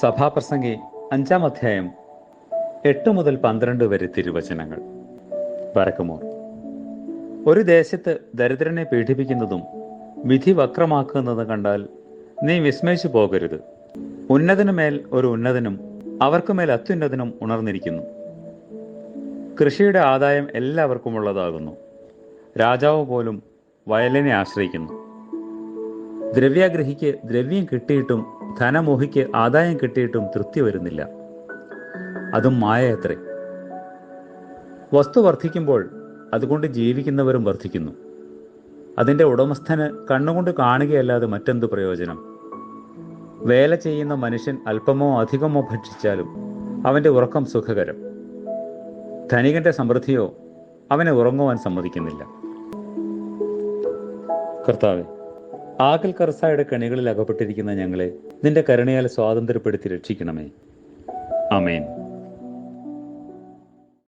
സഭാപ്രസംഗി അഞ്ചാം അധ്യായം എട്ട് മുതൽ പന്ത്രണ്ട് വരെ തിരുവചനങ്ങൾ. വരക്കുമോർ ഒരു ദേശത്ത് ദരിദ്രനെ പീഡിപ്പിക്കുന്നതും വിധി വക്രമാക്കുന്നതും കണ്ടാൽ നീ വിസ്മയിച്ചു പോകരുത്. ഉന്നതനു മേൽ ഒരു ഉന്നതനും അവർക്കുമേൽ അത്യുന്നതനും ഉണർന്നിരിക്കുന്നു. കൃഷിയുടെ ആദായം എല്ലാവർക്കും ഉള്ളതാകുന്നു രാജാവ് പോലും വയലിനെ ആശ്രയിക്കുന്നു. ദ്രവ്യാഗ്രഹിക്ക് ദ്രവ്യം കിട്ടിയിട്ടും ധനമോഹിക്ക് ആദായം കിട്ടിയിട്ടും തൃപ്തി വരുന്നില്ല. അതും മായയത്രേ. വസ്തു വർദ്ധിക്കുമ്പോൾ അതുകൊണ്ട് ജീവിക്കുന്നവരും വർദ്ധിക്കുന്നു. അതിന്റെ ഉടമസ്ഥന് കണ്ണുകൊണ്ട് കാണുകയല്ലാതെ മറ്റെന്ത് പ്രയോജനം? വേല ചെയ്യുന്ന മനുഷ്യൻ അല്പമോ അധികമോ ഭക്ഷിച്ചാലും അവന്റെ ഉറക്കം സുഖകരം. ധനികന്റെ സമൃദ്ധിയോ അവനെ ഉറങ്ങുവാൻ സമ്മതിക്കുന്നില്ല. കർത്താവെ ആകൽ കർസായുടെ കണികളിൽ അകപ്പെട്ടിരിക്കുന്ന ഞങ്ങളെ നിന്റെ കരുണയാൽ സ്വാതന്ത്ര്യപ്പെടുത്തി രക്ഷിക്കണമേ. അമേൻ